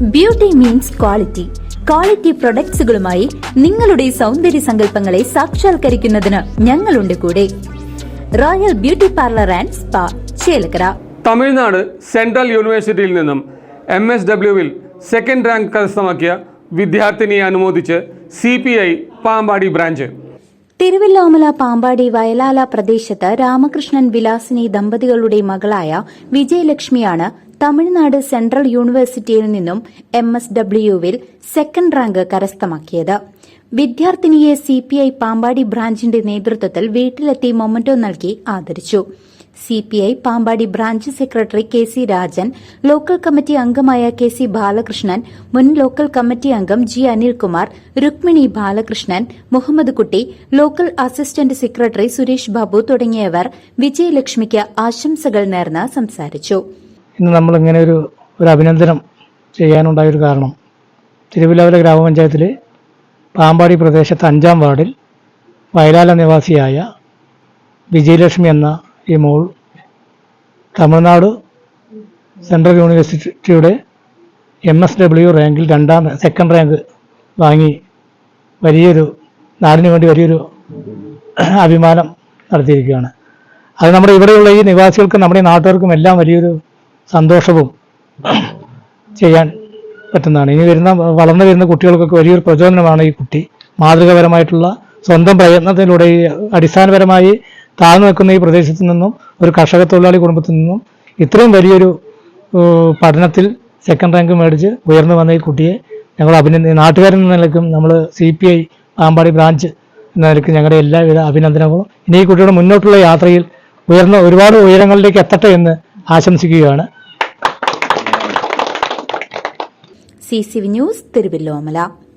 Beauty means quality quality പ്രൊഡക്ട്സുകളുമായി നിങ്ങളുടെ സൗന്ദര്യ സങ്കല്പങ്ങളെ സാക്ഷാത്കരിക്കുന്നതിന് ഞങ്ങളുണ്ട് കൂടെ. Royal Beauty Parlour and Spa Chelakkara. Tamil Nadu central യൂണിവേഴ്സിറ്റിയിൽ നിന്നും എം എസ് ഡബ്ല്യുവിൽ സെക്കൻഡ് റാങ്ക് കരസ്ഥമാക്കിയ വിദ്യാർത്ഥിനിയെ അനുമോദിച്ച് C P I Pampady branch. Thiruvillwamala Pampady Vayalala പ്രദേശത്ത് രാമകൃഷ്ണൻ വിലാസിനി ദമ്പതികളുടെ മകളായ വിജയലക്ഷ്മിയാണ് തമിഴ്നാട് സെൻട്രൽ യൂണിവേഴ്സിറ്റിയിൽ നിന്നും എം എസ് ഡബ്ല്യുവിൽ സെക്കൻഡ് റാങ്ക് കരസ്ഥമാക്കിയത്. വിദ്യാർത്ഥിനിയെ സി പി ഐ പാമ്പാടി ബ്രാഞ്ചിന്റെ നേതൃത്വത്തിൽ വീട്ടിലെത്തി മൊമന്റോ നൽകി ആദരിച്ചു. C P I Pampady branch secretary K C Rajan local committee അംഗമായ കെ സി ബാലകൃഷ്ണൻ മുൻ ലോക്കൽ കമ്മിറ്റി അംഗം G Anilkumar Rukmini Balakrishnan Muhammad Kutty local assistant secretary Suresh Babu തുടങ്ങിയവർ വിജയലക്ഷ്മിക്ക് ആശംസകൾ നേർന്ന് സംസാരിച്ചു. ഇന്ന് നമ്മൾ ഇങ്ങനെ ഒരു ഒരു അഭിനന്ദനം ചെയ്യാനുണ്ടായൊരു കാരണം. തിരുവില്ലാവര ഗ്രാമപഞ്ചായത്തിൽ പാമ്പാടി പ്രദേശത്ത് അഞ്ചാം വാർഡിൽ വയലാല നിവാസിയായ വിജയലക്ഷ്മി എന്ന ഈ മോൾ തമിഴ്നാട് സെൻട്രൽ യൂണിവേഴ്സിറ്റിയുടെ എം എസ് ഡബ്ല്യു റാങ്കിൽ രണ്ടാം സെക്കൻഡ് റാങ്ക് വാങ്ങി വലിയൊരു നാടിന് വേണ്ടി വലിയൊരു അഭിമാനം നടത്തിയിരിക്കുകയാണ്. അത് നമ്മുടെ ഇവിടെയുള്ള ഈ നിവാസികൾക്കും നമ്മുടെ നാട്ടുകാർക്കും എല്ലാം വലിയൊരു സന്തോഷവും ചെയ്യാൻ പറ്റുന്നതാണ്. ഇനി വരുന്ന വളർന്നു വരുന്ന കുട്ടികൾക്കൊക്കെ വലിയൊരു പ്രചോദനമാണ് ഈ കുട്ടി. മാതൃകാപരമായിട്ടുള്ള സ്വന്തം പ്രയത്നത്തിലൂടെ അടിസ്ഥാനപരമായി താഴ്ന്നു നിൽക്കുന്ന ഈ പ്രദേശത്തു നിന്നും ഒരു കർഷക തൊഴിലാളി കുടുംബത്തിൽ നിന്നും ഇത്രയും വലിയൊരു പഠനത്തിൽ സെക്കൻഡ് റാങ്ക് മേടിച്ച് ഉയർന്നു വന്ന ഈ കുട്ടിയെ ഞങ്ങൾ അഭിനന്ദി നാട്ടുകാരിൽ നിന്ന് നിലക്കും നമ്മൾ C P I Pampady branch എന്ന നിലയ്ക്ക് ഞങ്ങളുടെ എല്ലാവിധ അഭിനന്ദനങ്ങളും. ഇനി ഈ കുട്ടിയുടെ മുന്നോട്ടുള്ള യാത്രയിൽ ഉയർന്ന ഒരുപാട് ഉയരങ്ങളിലേക്ക് എത്തട്ടെ എന്ന് ആശംസിക്കുകയാണ്. C C V news Thiruvillwamala